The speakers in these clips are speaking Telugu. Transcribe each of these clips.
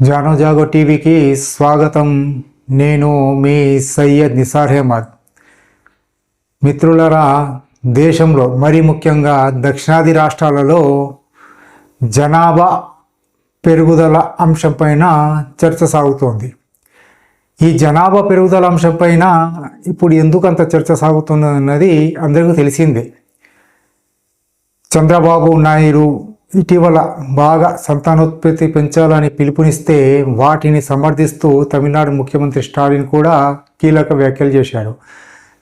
జానో జాగో టీవీకి స్వాగతం. నేను మీ సయ్యద్ నిసార్ అహ్మద్. మిత్రులరా దేశంలో మరీ ముఖ్యంగా దక్షిణాది రాష్ట్రాలలో జనాభా పెరుగుదల అంశంపైన చర్చ సాగుతోంది. ఈ జనాభా పెరుగుదల అంశంపైన ఇప్పుడు ఎందుకు అంత చర్చ అన్నది అందరికీ తెలిసిందే. చంద్రబాబు నాయుడు ఇటీవల బాగా సంతానోత్పత్తి పెంచాలని పిలుపునిస్తే వాటిని సమర్థిస్తూ తమిళనాడు ముఖ్యమంత్రి స్టాలిన్ కూడా కీలక వ్యాఖ్యలు చేశారు.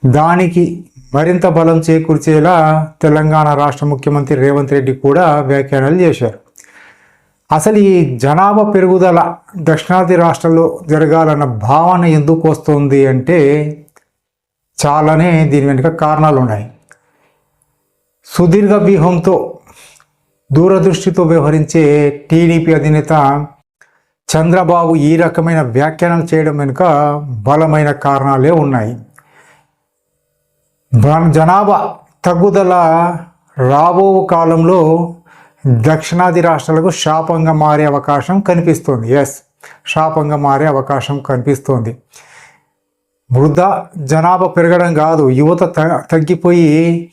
దానికి మరింత బలం చేకూర్చేలా తెలంగాణ రాష్ట్ర ముఖ్యమంత్రి రేవంత్ రెడ్డి కూడా వ్యాఖ్యానాలు చేశారు. అసలు ఈ జనాభా పెరుగుదల దక్షిణాది రాష్ట్రాల్లో జరగాలన్న భావన ఎందుకు వస్తుంది అంటే చాలానే దీని వెనుక కారణాలు ఉన్నాయి సుదీర్ఘ వ్యూహంతో దూరదృష్టితో వ్యవహరించే టీడీపీ అధినేత చంద్రబాబు ఈ రకమైన వ్యాఖ్యానం చేయడం వెనుక బలమైన కారణాలే ఉన్నాయి. జనాభా తగ్గుదల రాబో కాలంలో దక్షిణాది రాష్ట్రాలకు శాపంగా మారే అవకాశం కనిపిస్తోంది. ఎస్ శాపంగా మారే అవకాశం కనిపిస్తోంది. వృద్ధ జనాభా పెరగడం కాదు యువత త- తగ్గిపోయి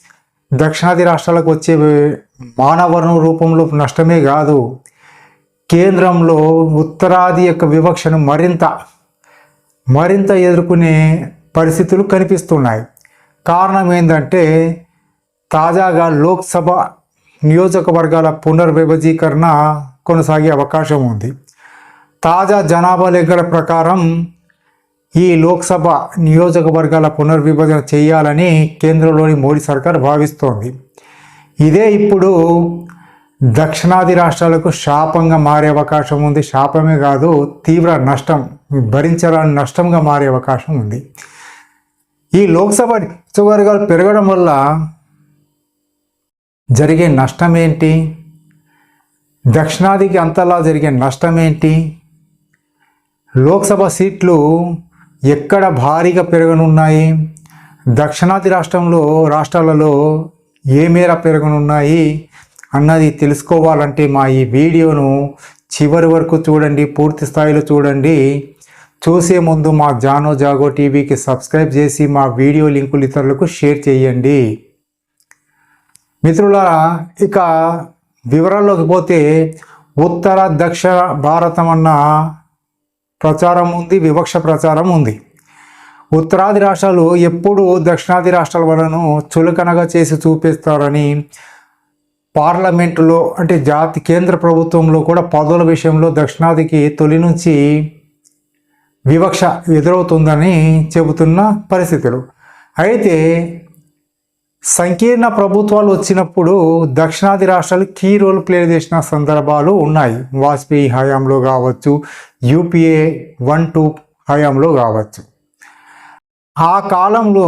దక్షిణాది రాష్ట్రాలకు వచ్చే మానవరం రూపంలో నష్టమే కాదు కేంద్రంలో ఉత్తరాది యొక్క వివక్షను మరింత మరింత ఎదుర్కొనే పరిస్థితులు కనిపిస్తున్నాయి. కారణం ఏంటంటే తాజాగా లోక్సభ నియోజకవర్గాల పునర్విభజీకరణ కొనసాగే అవకాశం ఉంది. తాజా జనాభా లెక్కల ప్రకారం ఈ లోక్సభ నియోజకవర్గాల పునర్విభజన చేయాలని కేంద్రంలోని మోడీ సర్కార్ భావిస్తోంది. ఇదే ఇప్పుడు దక్షిణాది రాష్ట్రాలకు శాపంగా మారే అవకాశం ఉంది. శాపమే కాదు తీవ్ర నష్టం భరించరాని నష్టంగా మారే అవకాశం ఉంది. ఈ లోక్సభ నియోజకవర్గాలు పెరగడం వల్ల జరిగే నష్టం ఏంటి దక్షిణాదికి అంతలా జరిగే నష్టం ఏంటి లోక్సభ సీట్లు ఎక్కడ భారీగా పెరగనున్నాయి? దక్షిణాది రాష్ట్రంలో రాష్ట్రాలలో ఏ మేర పెరగనున్నాయి అన్నది తెలుసుకోవాలంటే మా ఈ వీడియోను చివరి వరకు చూడండి పూర్తి స్థాయిలో చూడండి. చూసే ముందు మా జానో జాగో టీవీకి సబ్స్క్రైబ్ చేసి మా వీడియో లింకులు ఇతరులకు షేర్ చేయండి. మిత్రులారా ఇక వివరాల్లోకి పోతే ఉత్తర దక్షిణ భారతం అన్న ప్రచారం ఉంది వివక్ష ప్రచారం ఉంది. ఉత్తరాది రాష్ట్రాలు ఎప్పుడు దక్షిణాది రాష్ట్రాల వలను చులకనగా చేసి చూపిస్తారని పార్లమెంటులో అంటే జాతి కేంద్ర ప్రభుత్వంలో కూడా పదవుల విషయంలో దక్షిణాదికి తొలి నుంచి వివక్ష ఎదురవుతుందని చెబుతున్న పరిస్థితులు. అయితే సంకీర్ణ ప్రభుత్వాలు వచ్చినప్పుడు దక్షిణాది రాష్ట్రాలు కీ రోల్ ప్లే చేసిన సందర్భాలు ఉన్నాయి. వాజ్పేయి హయాంలో కావచ్చు యూపీఏ వన్ టూ హయాంలో కావచ్చు. ఆ కాలంలో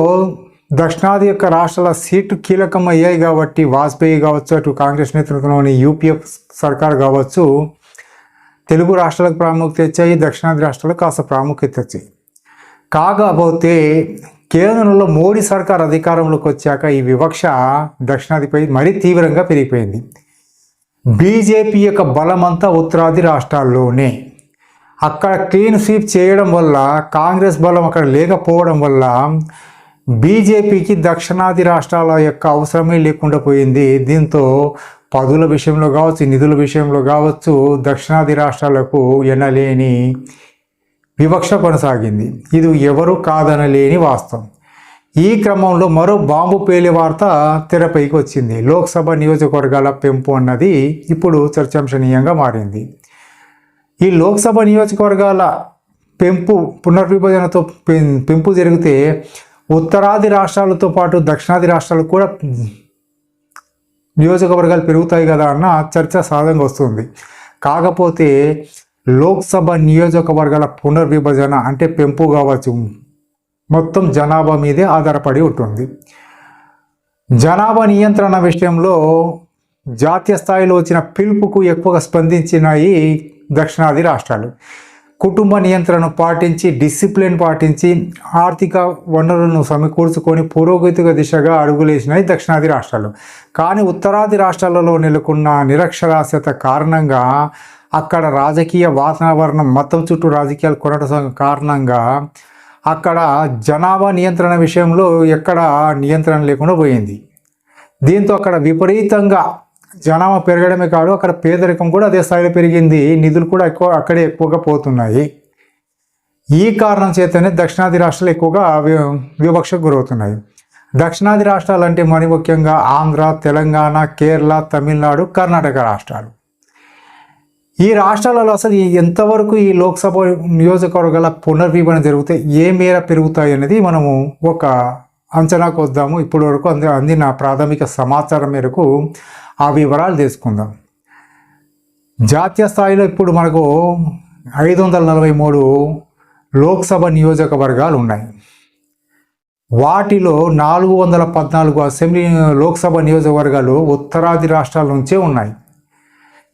దక్షిణాది యొక్క రాష్ట్రాల సీటు కీలకం అయ్యాయి కాబట్టి వాజ్పేయి కావచ్చు అటు కాంగ్రెస్ నేతృత్వంలోని యూపీఎఫ్ సర్కార్ కావచ్చు తెలుగు రాష్ట్రాలకు ప్రాముఖ్యత ఇచ్చాయి దక్షిణాది రాష్ట్రాలకు కాస్త ప్రాముఖ్యత ఇచ్చాయి కాకపోతే కేంద్రంలో మోడీ సర్కార్ అధికారంలోకి వచ్చాక ఈ వివక్ష దక్షిణాదిపై మరీ తీవ్రంగా పెరిగిపోయింది. బీజేపీ యొక్క బలమంతా ఉత్తరాది రాష్ట్రాల్లోనే. అక్కడ క్లీన్ స్వీప్ చేయడం వల్ల కాంగ్రెస్ బలం అక్కడ లేకపోవడం వల్ల బీజేపీకి దక్షిణాది రాష్ట్రాల యొక్క అవసరమే లేకుండా పోయింది. దీంతో పదుల విషయంలో కావచ్చు నిధుల విషయంలో కావచ్చు దక్షిణాది రాష్ట్రాలకు ఎనలేని వివక్ష కొనసాగింది. ఇది ఎవరు కాదనలేని వాస్తవం. ఈ క్రమంలో మరో బాంబు పేలి వార్త తెరపైకి వచ్చింది. లోక్సభ నియోజకవర్గాల పెంపు అన్నది ఇప్పుడు చర్చాంశనీయంగా మారింది. ఈ లోక్సభ నియోజకవర్గాల పెంపు పునర్విభజనతో పెం- పెంపు జరిగితే ఉత్తరాది రాష్ట్రాలతో పాటు దక్షిణాది రాష్ట్రాలు కూడా నియోజకవర్గాలు పెరుగుతాయి కదా అన్న చర్చ సాధంగా వస్తుంది. కాకపోతే లోక్సభ నియోజకవర్గాల పునర్విభజన అంటే పెంపు కావచ్చు. మొత్తం జనాభా మీదే ఆధారపడి ఉంటుంది. జనాభా నియంత్రణ విషయంలో జాతీయ స్థాయిలో వచ్చిన పిలుపుకు ఎక్కువగా స్పందించినాయి దక్షిణాది రాష్ట్రాలు. కుటుంబ నియంత్రణను పాటించి డిసిప్లిన్ పాటించి ఆర్థిక వనరులను సమకూర్చుకొని పురోగతిక దిశగా అడుగులేసినాయి దక్షిణాది రాష్ట్రాలు. కానీ ఉత్తరాది రాష్ట్రాలలో నెలకొన్న నిరక్షరాస్యత కారణంగా అక్కడ రాజకీయ వాతావరణం మొత్తం చుట్టూ రాజకీయాలు కొనసాగం కారణంగా అక్కడ జనాభా నియంత్రణ విషయంలో ఎక్కడ నియంత్రణ లేకుండా పోయింది. దీంతో అక్కడ విపరీతంగా జనాభా పెరగడమే కాదు అక్కడ పేదరికం కూడా అదే స్థాయిలో పెరిగింది. నిధులు కూడా ఎక్కువ అక్కడే ఎక్కువగా పోతున్నాయి. ఈ కారణం చేతనే దక్షిణాది రాష్ట్రాలు ఎక్కువగా వి- వివక్షకు గురవుతున్నాయి. దక్షిణాది రాష్ట్రాలు అంటే మరి ముఖ్యంగా ఆంధ్ర తెలంగాణ కేరళ తమిళనాడు కర్ణాటక రాష్ట్రాలు. ఈ రాష్ట్రాలలో అసలు ఈ ఎంతవరకు ఈ లోక్సభ నియోజకవర్గాల పునర్విభజన జరిగితే ఏ మేర పెరుగుతాయి అనేది మనము ఒక అంచనాకు వద్దాము. ఇప్పటి వరకు అంది అందిన ప్రాథమిక సమాచారం మేరకు ఆ వివరాలు తెలుసుకుందాం. జాతీయ స్థాయిలో ఇప్పుడు మనకు ఐదు వందల నలభై మూడు లోక్సభ నియోజకవర్గాలు ఉన్నాయి. వాటిలో నాలుగు వందల పద్నాలుగు అసెంబ్లీ లోక్సభ నియోజకవర్గాలు ఉత్తరాది రాష్ట్రాల నుంచే ఉన్నాయి.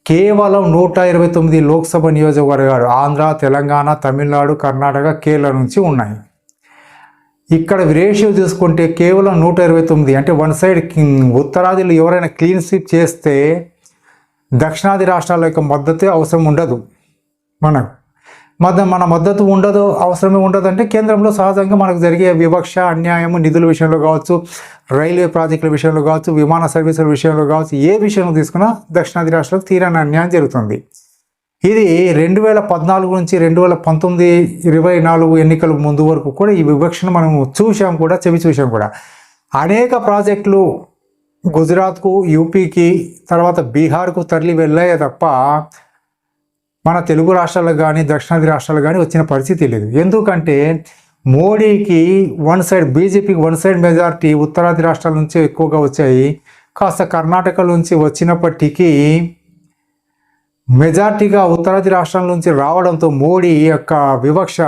కేవలం నూట ఇరవై తొమ్మిది లోక్సభ నియోజకవర్గాలు ఆంధ్ర తెలంగాణ తమిళనాడు కర్ణాటక కేరళ నుంచి ఉన్నాయి. ఇక్కడ రేషియో చూసుకుంటే కేవలం నూట ఇరవై తొమ్మిది అంటే వన్ సైడ్ ఉత్తరాదిలో ఎవరైనా క్లీన్ స్వీప్ చేస్తే దక్షిణాది రాష్ట్రాల యొక్క మద్దతు అవసరం ఉండదు మనకు. మద్ద మన మద్దతు ఉండదు అవసరమే ఉండదు అంటే కేంద్రంలో సహజంగా మనకు జరిగే వివక్ష అన్యాయము నిధుల విషయంలో కావచ్చు రైల్వే ప్రాజెక్టుల విషయంలో కావచ్చు విమాన సర్వీసుల విషయంలో కావచ్చు ఏ విషయంలో తీసుకున్నా దక్షిణాది రాష్ట్రాలకు తీరని అన్యాయం జరుగుతుంది. ఇది రెండు వేల పద్నాలుగు నుంచి రెండు వేల పంతొమ్మిది ఇరవై నాలుగు ఎన్నికల ముందు వరకు కూడా ఈ వివక్షను మనం చూసాం కూడా చెవి చూసాం కూడా. అనేక ప్రాజెక్టులు గుజరాత్కు యూపీకి తర్వాత బీహార్కు తరలి వెళ్ళాయే తప్ప మన తెలుగు రాష్ట్రాలకు కానీ దక్షిణాది రాష్ట్రాలకు కానీ వచ్చిన పరిస్థితి లేదు. ఎందుకంటే మోడీకి వన్ సైడ్ బీజేపీకి వన్ సైడ్ మెజారిటీ ఉత్తరాది రాష్ట్రాల నుంచి ఎక్కువగా వచ్చాయి. కాస్త కర్ణాటక నుంచి వచ్చినప్పటికీ మెజార్టీగా ఉత్తరాది రాష్ట్రాల నుంచి రావడంతో మోడీ యొక్క వివక్ష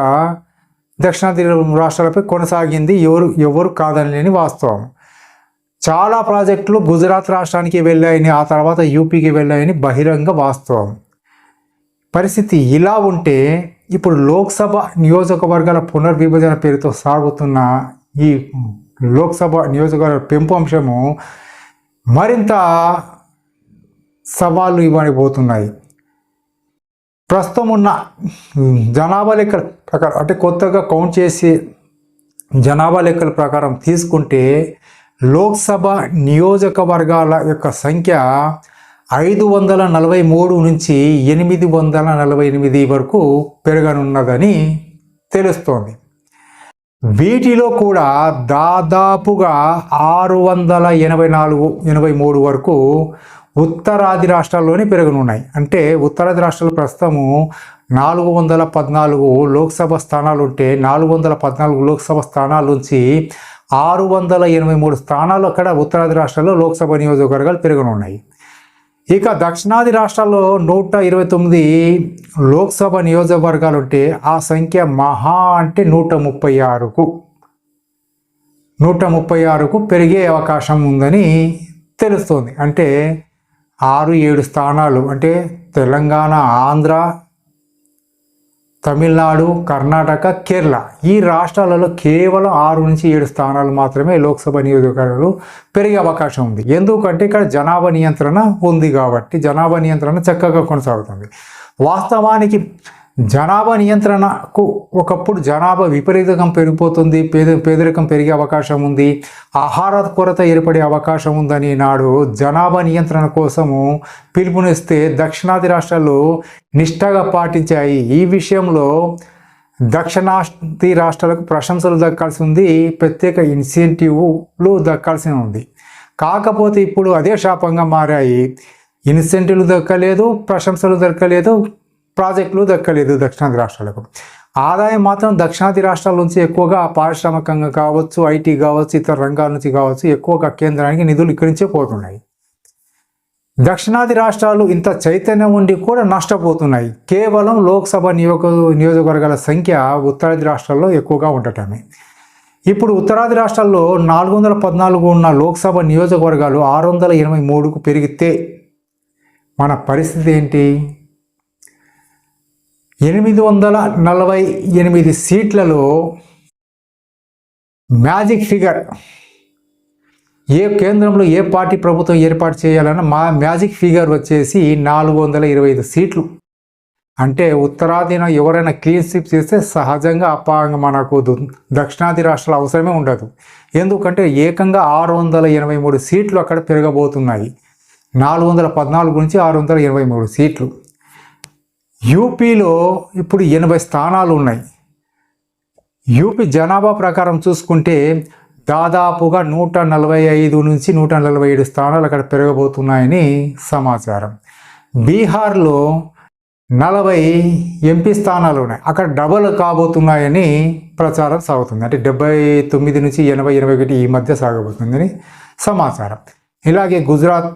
దక్షిణాది రాష్ట్రాలపై కొనసాగింది. ఎవరు ఎవరు కాదనలేని వాస్తవం. చాలా ప్రాజెక్టులు గుజరాత్ రాష్ట్రానికి వెళ్ళాయని ఆ తర్వాత యూపీకి వెళ్ళాయని బహిరంగ వాస్తవం. పరిస్థితి ఇలా ఉంటే ఇప్పుడు లోక్సభ నియోజకవర్గాల పునర్విభజన పేరుతో సాగుతున్న ఈ లోక్సభ నియోజకవర్గ పెంపు అంశము మరింత సవాళ్ళు ఇవ్వబోతున్నాయి. ప్రస్తుతం ఉన్న జనాభా లెక్కల ప్రకారం అంటే కొత్తగా కౌంట్ చేసి జనాభా లెక్కల ప్రకారం తీసుకుంటే లోక్సభ నియోజకవర్గాల యొక్క సంఖ్య ఐదు వందల నలభై మూడు నుంచి ఎనిమిది వందల నలభై ఎనిమిది వరకు పెరగనున్నదని తెలుస్తోంది. వీటిలో కూడా దాదాపుగా ఆరు వందల ఎనభై నాలుగు ఎనభై మూడు వరకు ఉత్తరాది రాష్ట్రాల్లోనే పెరగనున్నాయి. అంటే ఉత్తరాది రాష్ట్రాలు ప్రస్తుతము నాలుగు వందల పద్నాలుగు లోక్సభ స్థానాలు ఉంటే నాలుగు వందల పద్నాలుగు లోక్సభ స్థానాల నుంచి ఆరు వందల ఎనభై మూడు స్థానాలు అక్కడ ఉత్తరాది రాష్ట్రాల్లో లోక్సభ నియోజకవర్గాలు పెరగనున్నాయి. ఇక దక్షిణాది రాష్ట్రాల్లో నూట ఇరవై తొమ్మిది లోక్సభ నియోజకవర్గాలు ఉంటే ఆ సంఖ్య మహా అంటే నూట ముప్పై ఆరుకు. నూట ముప్పై ఆరుకు పెరిగే అవకాశం ఉందని తెలుస్తోంది. అంటే ఆరు ఏడు స్థానాలు అంటే తెలంగాణ ఆంధ్ర తమిళనాడు కర్ణాటక కేరళ. ఈ రాష్ట్రాలలో కేవలం ఆరు నుంచి ఏడు స్థానాలు మాత్రమే లోక్సభ నియోజకవర్గాలు పెరిగే అవకాశం ఉంది. ఎందుకంటే ఇక్కడ జనాభా నియంత్రణ ఉంది కాబట్టి జనాభా నియంత్రణ చక్కగా కొనసాగుతుంది. వాస్తవానికి జనాభా నియంత్రణకు ఒకప్పుడు జనాభా విపరీతంగా పెరిగిపోతుంది పేద పేదరికం పెరిగే అవకాశం ఉంది ఆహార కొరత ఏర్పడే అవకాశం ఉందని నాడు జనాభా నియంత్రణ కోసము పిలుపునిస్తే దక్షిణాది రాష్ట్రాలు నిష్ఠగా పాటించాయి. ఈ విషయంలో దక్షిణాది రాష్ట్రాలకు ప్రశంసలు దక్కాల్సి ఉంది ప్రత్యేక ఇన్సెంటివ్లు దక్కాల్సి ఉంది. కాకపోతే ఇప్పుడు అదే శాపంగా మారాయి. ఇన్సెంటివ్లు దక్కలేదు ప్రశంసలు దక్కలేదు ప్రాజెక్టులు దక్కలేదు దక్షిణాది రాష్ట్రాలకు. ఆదాయం మాత్రం దక్షిణాది రాష్ట్రాల నుంచి ఎక్కువగా పారిశ్రామికంగా కావచ్చు ఐటీ కావచ్చు ఇతర రంగాల నుంచి కావచ్చు ఎక్కువగా కేంద్రానికి నిధులు ఇక్కడి నుంచే పోతున్నాయి. దక్షిణాది రాష్ట్రాలు ఇంత చైతన్యం ఉండి కూడా నష్టపోతున్నాయి. కేవలం లోక్సభ నియోజక నియోజకవర్గాల సంఖ్య ఉత్తరాది రాష్ట్రాల్లో ఎక్కువగా ఉండటమే. ఇప్పుడు ఉత్తరాది రాష్ట్రాల్లో నాలుగు వందల పద్నాలుగు ఉన్న లోక్సభ నియోజకవర్గాలు ఆరు వందల ఎనభై మూడుకు పెరిగితే మన పరిస్థితి ఏంటి? ఎనిమిది వందల నలభై ఎనిమిది సీట్లలో మ్యాజిక్ ఫిగర్. ఏ కేంద్రంలో ఏ పార్టీ ప్రభుత్వం ఏర్పాటు చేయాలన్నా మా మ్యాజిక్ ఫిగర్ వచ్చేసి నాలుగు వందల ఇరవై ఐదు సీట్లు. అంటే ఉత్తరాదిన ఎవరైనా క్లీన్ స్వీప్ చేస్తే సహజంగా అపాంగ మనకు దక్షిణాది రాష్ట్రాల అవసరమే ఉండదు. ఎందుకంటే ఏకంగా ఆరు వందల ఎనభై మూడు సీట్లు అక్కడ పెరగబోతున్నాయి. నాలుగు వందల పద్నాలుగు నుంచి ఆరు వందల ఎనభై మూడు సీట్లు. యూపీలో ఇప్పుడు ఎనభై స్థానాలు ఉన్నాయి యూపీ జనాభా ప్రకారం చూసుకుంటే దాదాపుగా నూట నలభై ఐదు నుంచి నూట నలభై ఏడు స్థానాలు అక్కడ పెరగబోతున్నాయని సమాచారం. బీహార్లో నలభై ఎంపీ స్థానాలు ఉన్నాయి అక్కడ డబల్ కాబోతున్నాయని ప్రచారం సాగుతుంది. అంటే డెబ్బై తొమ్మిది నుంచి ఎనభై ఎనభై ఒకటి ఈ మధ్య సాగబోతుందని సమాచారం. ఇలాగే గుజరాత్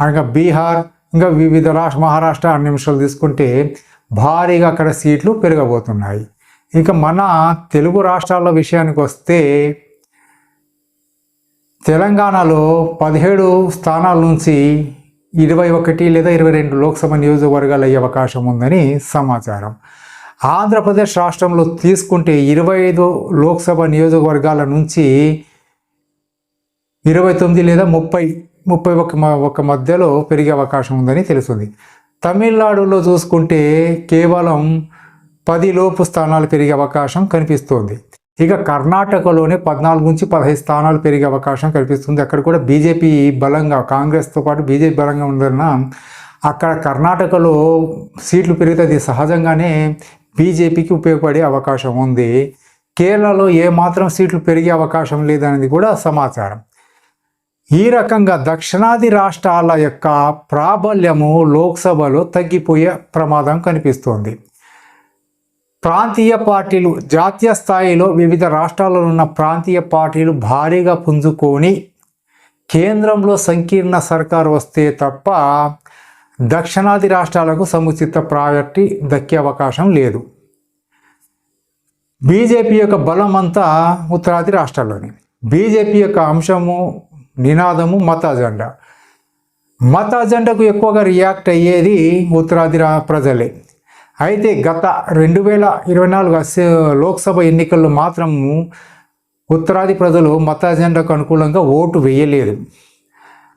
అనగా బీహార్ ఇంకా వివిధ రాష్ట్ర మహారాష్ట్ర అన్ని నిమిషాలు తీసుకుంటే భారీగా అక్కడ సీట్లు పెరగబోతున్నాయి. ఇక మన తెలుగు రాష్ట్రాల విషయానికి వస్తే తెలంగాణలో పదిహేడు స్థానాల నుంచి ఇరవై ఒకటి లేదా ఇరవై రెండు లోక్సభ నియోజకవర్గాలు అయ్యే అవకాశం ఉందని సమాచారం. ఆంధ్రప్రదేశ్ రాష్ట్రంలో తీసుకుంటే ఇరవై ఐదు లోక్సభ నియోజకవర్గాల నుంచి ఇరవై తొమ్మిది లేదా ముప్పై ముప్పై ఒక ఒక మధ్యలో పెరిగే అవకాశం ఉందని తెలుస్తుంది. తమిళనాడులో చూసుకుంటే కేవలం పది లోపు స్థానాలు పెరిగే అవకాశం కనిపిస్తోంది. ఇక కర్ణాటకలోనే పద్నాలుగు నుంచి పదహైదు స్థానాలు పెరిగే అవకాశం కనిపిస్తుంది. అక్కడ కూడా బీజేపీ బలంగా కాంగ్రెస్తో పాటు బీజేపీ బలంగా ఉందన్న అక్కడ కర్ణాటకలో సీట్లు పెరిగితే సహజంగానే బీజేపీకి ఉపయోగపడే అవకాశం ఉంది. కేరళలో ఏమాత్రం సీట్లు పెరిగే అవకాశం లేదనేది కూడా సమాచారం. ఈ రకంగా దక్షిణాది రాష్ట్రాల యొక్క ప్రాబల్యము లోక్సభలో తగ్గిపోయే ప్రమాదం కనిపిస్తోంది. ప్రాంతీయ పార్టీలు జాతీయ స్థాయిలో వివిధ రాష్ట్రాల్లో ఉన్న ప్రాంతీయ పార్టీలు భారీగా పుంజుకొని కేంద్రంలో సంకీర్ణ సర్కారు వస్తే తప్ప దక్షిణాది రాష్ట్రాలకు సముచిత ప్రాయర్టీ దక్కే అవకాశం లేదు. బీజేపీ యొక్క బలం అంతా ఉత్తరాది రాష్ట్రాల్లోని. బీజేపీ యొక్క అంశము నినాదము మత అజెండా. మత అజెండాకు ఎక్కువగా రియాక్ట్ అయ్యేది ఉత్తరాది ప్రజలే. అయితే గత రెండు వేల ఇరవై నాలుగు లోక్సభ ఎన్నికల్లో మాత్రము ఉత్తరాది ప్రజలు మత అజెండాకు అనుకూలంగా ఓటు వేయలేదు.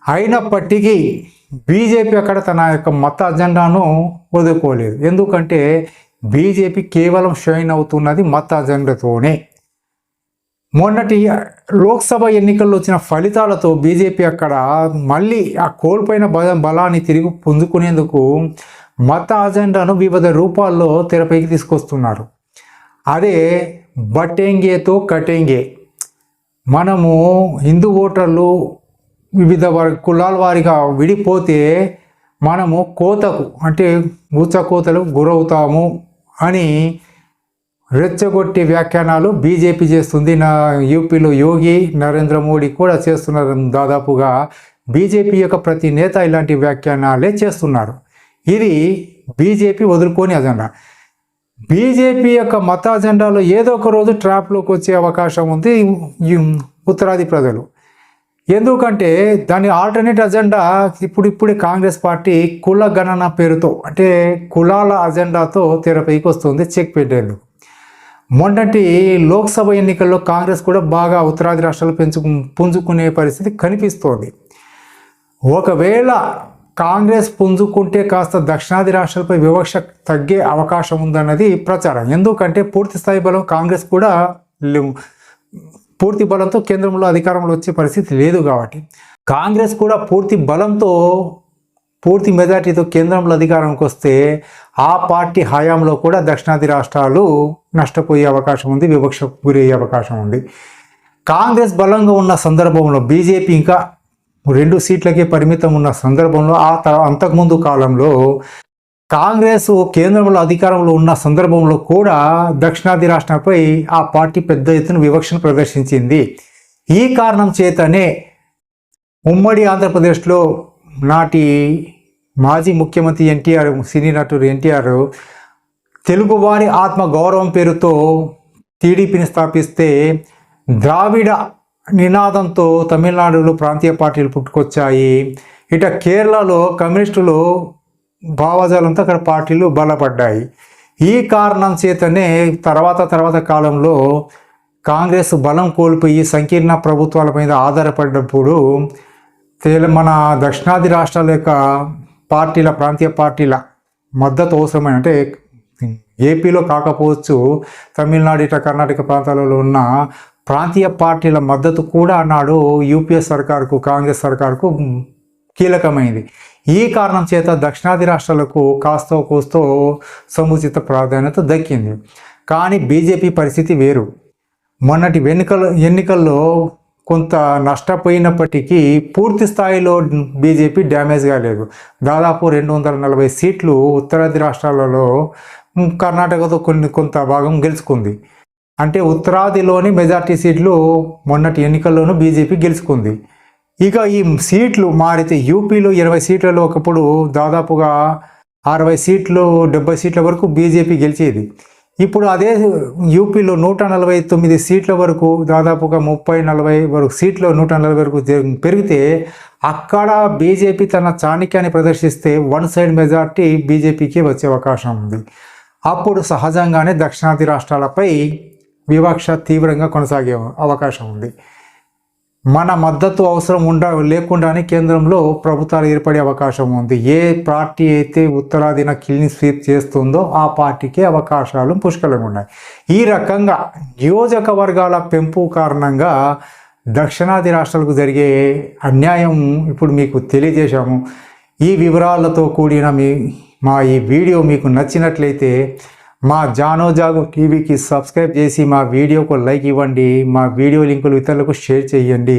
అయినప్పటికీ బీజేపీ అక్కడ తన యొక్క మత అజెండాను వదులుకోలేదు. ఎందుకంటే బీజేపీ కేవలం షైన్ అవుతున్నది మత అజెండాతోనే. మొన్నటి లోక్సభ ఎన్నికల్లో వచ్చిన ఫలితాలతో బీజేపీ అక్కడ మళ్ళీ ఆ కోల్పోయిన బల బలాన్ని తిరిగి పుంజుకునేందుకు మత అజెండాను వివిధ రూపాల్లో తెరపైకి తీసుకొస్తున్నారు. అదే బట్టెంగేతో కటెంగే. మనము హిందూ ఓటర్లు వివిధ కులాల వారిగా విడిపోతే మనము కోతకు అంటే ఊచ గురవుతాము అని రెచ్చగొట్టి వ్యాఖ్యానాలు బీజేపీ చేస్తుంది. నా యూపీలో యోగి నరేంద్ర మోడీ కూడా చేస్తున్నారు. దాదాపుగా బీజేపీ యొక్క ప్రతి నేత ఇలాంటి వ్యాఖ్యానాలే చేస్తున్నారు. ఇది బీజేపీ వదులుకోని అజెండా. బీజేపీ యొక్క మత అజెండాలో ఏదో ఒక రోజు ట్రాప్లోకి వచ్చే అవకాశం ఉంది ఉత్తరాది ప్రజలు. ఎందుకంటే దాని ఆల్టర్నేట్ అజెండా ఇప్పుడు ఇప్పుడే కాంగ్రెస్ పార్టీ కుల గణన పేరుతో అంటే కులాల అజెండాతో తెరపైకి వస్తుంది చెక్ పెట్టేందుకు. మొన్నటి లోక్సభ ఎన్నికల్లో కాంగ్రెస్ కూడా బాగా ఉత్తరాది రాష్ట్రాలు పెంచు పుంజుకునే పరిస్థితి కనిపిస్తోంది ఒకవేళ కాంగ్రెస్ పుంజుకుంటే కాస్త దక్షిణాది రాష్ట్రాలపై వివక్ష తగ్గే అవకాశం ఉందన్నది ప్రచారం ఎందుకంటే పూర్తి స్థాయి బలం కాంగ్రెస్ కూడా లేవు. పూర్తి బలంతో కేంద్రంలో అధికారంలో వచ్చే పరిస్థితి లేదు కాబట్టి కాంగ్రెస్ కూడా పూర్తి బలంతో పూర్తి మెజార్టీతో కేంద్రంలో అధికారంకి వస్తే ఆ పార్టీ హయాంలో కూడా దక్షిణాది రాష్ట్రాలు నష్టపోయే అవకాశం ఉంది వివక్షకు గురయ్యే అవకాశం ఉంది. కాంగ్రెస్ బలంగా ఉన్న సందర్భంలో బీజేపీ ఇంకా రెండు సీట్లకే పరిమితం ఉన్న సందర్భంలో ఆ త అంతకుముందు కాలంలో కాంగ్రెస్ కేంద్రంలో అధికారంలో ఉన్న సందర్భంలో కూడా దక్షిణాది రాష్ట్రంపై ఆ పార్టీ పెద్ద ఎత్తున వివక్షను ప్రదర్శించింది. ఈ కారణం చేతనే ఉమ్మడి ఆంధ్రప్రదేశ్లో నాటి మాజీ ముఖ్యమంత్రి ఎన్టీఆర్ సినీ నటుడు ఎన్టీఆర్ తెలుగువారి ఆత్మ గౌరవం పేరుతో టీడీపీని స్థాపిస్తే ద్రావిడ నినాదంతో తమిళనాడులో ప్రాంతీయ పార్టీలు పుట్టుకొచ్చాయి. ఇట కేరళలో కమ్యూనిస్టులు భావజాలంతో అక్కడ పార్టీలు బలపడ్డాయి. ఈ కారణం చేతనే తర్వాత తర్వాత కాలంలో కాంగ్రెస్ బలం కోల్పోయి సంకీర్ణ ప్రభుత్వాల మీద ఆధారపడినప్పుడు తెల మన దక్షిణాది రాష్ట్రాల యొక్క పార్టీల ప్రాంతీయ పార్టీల మద్దతు అవసరమైన అంటే ఏపీలో కాకపోవచ్చు తమిళనాడు ఇట్లా కర్ణాటక ప్రాంతాలలో ఉన్న ప్రాంతీయ పార్టీల మద్దతు కూడా అన్నాడు యూపీఏ సర్కారుకు కాంగ్రెస్ సర్కారుకు కీలకమైంది. ఈ కారణం చేత దక్షిణాది రాష్ట్రాలకు కాస్తో కూస్తో సముచిత ప్రాధాన్యత దక్కింది. కానీ బీజేపీ పరిస్థితి వేరు. మొన్నటి ఎన్నికల ఎన్నికల్లో కొంత నష్టపోయినప్పటికీ పూర్తి స్థాయిలో బీజేపీ డ్యామేజ్ కాలేదు. దాదాపు రెండు వందల నలభై సీట్లు ఉత్తరాది రాష్ట్రాలలో కర్ణాటకతో కొన్ని కొంత భాగం గెలుచుకుంది. అంటే ఉత్తరాదిలోని మెజార్టీ సీట్లు మొన్నటి ఎన్నికల్లోనూ బీజేపీ గెలుచుకుంది. ఇక ఈ సీట్లు మారితే యూపీలో ఇరవై సీట్లలో ఒకప్పుడు దాదాపుగా అరవై సీట్లు డెబ్బై సీట్ల వరకు బీజేపీ గెలిచేది. ఇప్పుడు అదే యూపీలో నూట నలభై తొమ్మిది సీట్ల వరకు దాదాపుగా ముప్పై నలభై వరకు సీట్లు నూట నలభై వరకు పెరిగితే అక్కడ బీజేపీ తన చాణక్యాన్ని ప్రదర్శిస్తే వన్ సైడ్ మెజార్టీ బీజేపీకి వచ్చే అవకాశం ఉంది. అప్పుడు సహజంగానే దక్షిణాది రాష్ట్రాలపై వివక్ష తీవ్రంగా కొనసాగే అవకాశం ఉంది. మన మద్దతు అవసరం ఉండ లేకుండానే కేంద్రంలో ప్రభుత్వాలు ఏర్పడే అవకాశం ఉంది. ఏ పార్టీ అయితే ఉత్తరాదిన క్లీన్ స్వీప్ చేస్తుందో ఆ పార్టీకి అవకాశాలు పుష్కలంగా ఉన్నాయి. ఈ రకంగా నియోజకవర్గాల పెంపు కారణంగా దక్షిణాది రాష్ట్రాలకు జరిగే అన్యాయం ఇప్పుడు మీకు తెలియజేశాము. ఈ వివరాలతో కూడిన మీ మా ఈ వీడియో మీకు నచ్చినట్లయితే మా జానో జాగు టీవీకి సబ్స్క్రైబ్ చేసి మా వీడియోకు లైక్ ఇవ్వండి మా వీడియో లింకులు ఇతరులకు షేర్ చేయండి.